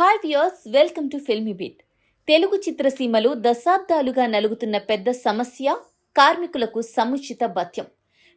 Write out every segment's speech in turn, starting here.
Hi viewers welcome to Filmibeat Telugu చిత్రసీమలో దశాబ్దాలుగా నలుగుతున్న పెద్ద సమస్య కార్మికులకు సముచిత భత్యం.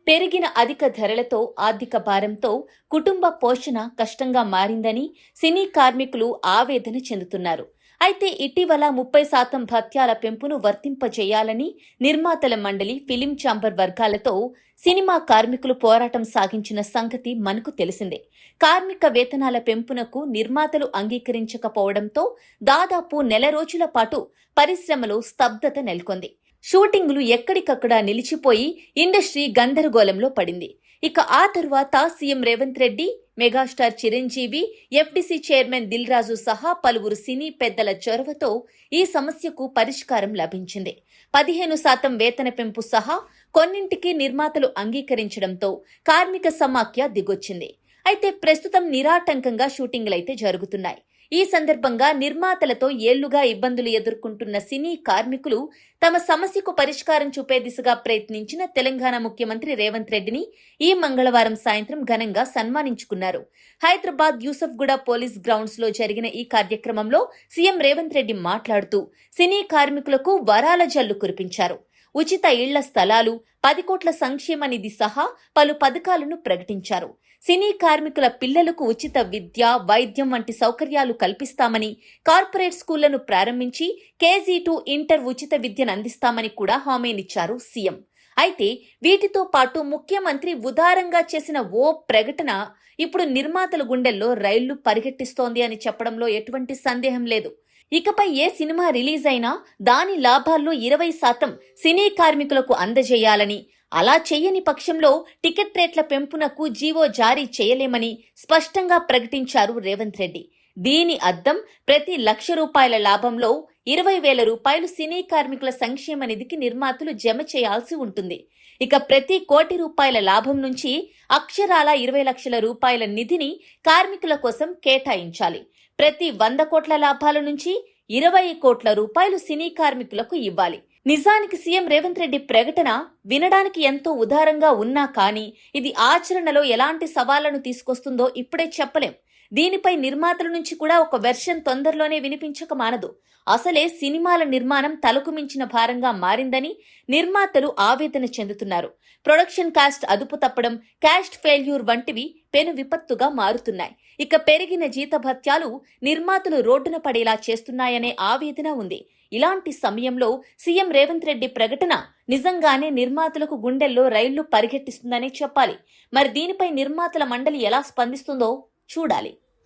పెరిగిన అధిక ధరలతో ఆర్థిక భారంతో కుటుంబ పోషణ కష్టంగా మారిందని సినీ కార్మికులు ఆవేదన చెందుతున్నారు. అయితే ఇటీవల ముప్పై శాతం భత్యాల పెంపును వర్తింపజేయాలని నిర్మాతల మండలి ఫిలిం ఛాంబర్ వర్గాలతో సినిమా కార్మికులు పోరాటం సాగించిన సంగతి మనకు తెలిసిందే. కార్మిక వేతనాల పెంపునకు నిర్మాతలు అంగీకరించకపోవడంతో దాదాపు నెల రోజుల పాటు పరిశ్రమలో స్తబ్దత నెలకొంది. షూటింగులు ఎక్కడికక్కడ నిలిచిపోయి ఇండస్ట్రీ గందరగోళంలో పడింది. ఇక ఆ తరువాత CM Revanth Reddy megastar Chiranjeevi FDC chairman Dil Raju సహా పలువురు సినీ పెద్దల చొరవతో ఈ సమస్యకు పరిష్కారం లభించింది. పదిహేను శాతం వేతన పెంపు సహా కొన్నింటికి నిర్మాతలు అంగీకరించడంతో కార్మిక సమాఖ్య దిగొచ్చింది. అయితే ప్రస్తుతం నిరాటంకంగా షూటింగ్లైతే జరుగుతున్నాయి. ఈ సందర్భంగా నిర్మాతలతో ఏళ్ళుగా ఇబ్బందులు ఎదుర్కొంటున్న సినీ కార్మికులు తమ సమస్యకు పరిష్కారం చూపే దిశగా ప్రయత్నించిన తెలంగాణ ముఖ్యమంత్రి రేవంత్ రెడ్డిని ఈ మంగళవారం సాయంత్రం ఘనంగా సన్మానించుకున్నారు. హైదరాబాద్ యూసఫ్గూడ పోలీస్ గ్రౌండ్స్లో జరిగిన ఈ కార్యక్రమంలో సీఎం రేవంత్ రెడ్డి మాట్లాడుతూ సినీ కార్మికులకు వరాల జల్లు కురిపించారు. ఉచిత ఇళ్ళ స్థలాలు పది కోట్ల సంక్షేమ నిధి సహా పలు పథకాలను ప్రకటించారు. సినీ కార్మికుల పిల్లలకు ఉచిత విద్య వైద్యం వంటి సౌకర్యాలు కల్పిస్తామని కార్పొరేట్ స్కూళ్ళను ప్రారంభించి కేజీ టు ఇంటర్ ఉచిత విద్యను అందిస్తామని కూడా హామీనిచ్చారు సీఎం. అయితే వీటితో పాటు ముఖ్యమంత్రి ఉదారంగా చేసిన ఓ ప్రకటన ఇప్పుడు నిర్మాతల గుండెల్లో రైళ్ళు పరిగెట్టిస్తోంది అని చెప్పడంలో ఎటువంటి సందేహం లేదు. ఇకపై ఏ సినిమా రిలీజ్ అయినా దాని లాభాల్లో ఇరవై శాతం సినీ కార్మికులకు అందజేయాలని అలా చేయని పక్షంలో టికెట్ రేట్ల పెంపునకు జీవో జారీ చేయలేమని స్పష్టంగా ప్రకటించారు రేవంత్ రెడ్డి. దీని అర్థం ప్రతి లక్ష రూపాయల లాభంలో ఇరవై వేల రూపాయలు సినీ కార్మికుల సంక్షేమ నిధికి నిర్మాతలు జమ చేయాల్సి ఉంటుంది. ఇక ప్రతి కోటి రూపాయల లాభం నుంచి అక్షరాల ఇరవై లక్షల రూపాయల నిధిని కార్మికుల కోసం కేటాయించాలి. ప్రతి వంద కోట్ల లాభాల నుంచి ఇరవై కోట్ల రూపాయలు సినీ కార్మికులకు ఇవ్వాలి. నిజానికి సీఎం రేవంత్ రెడ్డి ప్రకటన వినడానికి ఎంతో ఉదారంగా ఉన్నా కానీ ఇది ఆచరణలో ఎలాంటి సవాళ్ళను తీసుకొస్తుందో ఇప్పుడే చెప్పలేం. దీనిపై నిర్మాతల నుంచి కూడా ఒక వెర్షన్ తొందరలోనే వినిపించక మానదు. అసలే సినిమాల నిర్మాణం తలకు మించిన భారంగా మారిందని నిర్మాతలు ఆవేదన చెందుతున్నారు. ప్రొడక్షన్ కాస్ట్ అదుపు తప్పడం క్యాస్ట్ ఫెయిల్యూర్ వంటివి పెను విపత్తుగా మారుతున్నాయి. ఇక పెరిగిన జీతభత్యాలు నిర్మాతలు రోడ్డున పడేలా చేస్తున్నాయనే ఆవేదన ఉంది. ఇలాంటి సమయంలో సీఎం రేవంత్ రెడ్డి ప్రకటన నిజంగానే నిర్మాతలకు గుండెల్లో రైళ్ళు పరిగెట్టిస్తుందనే చెప్పాలి. మరి దీనిపై నిర్మాతల మండలి ఎలా స్పందిస్తుందో చూడాలి.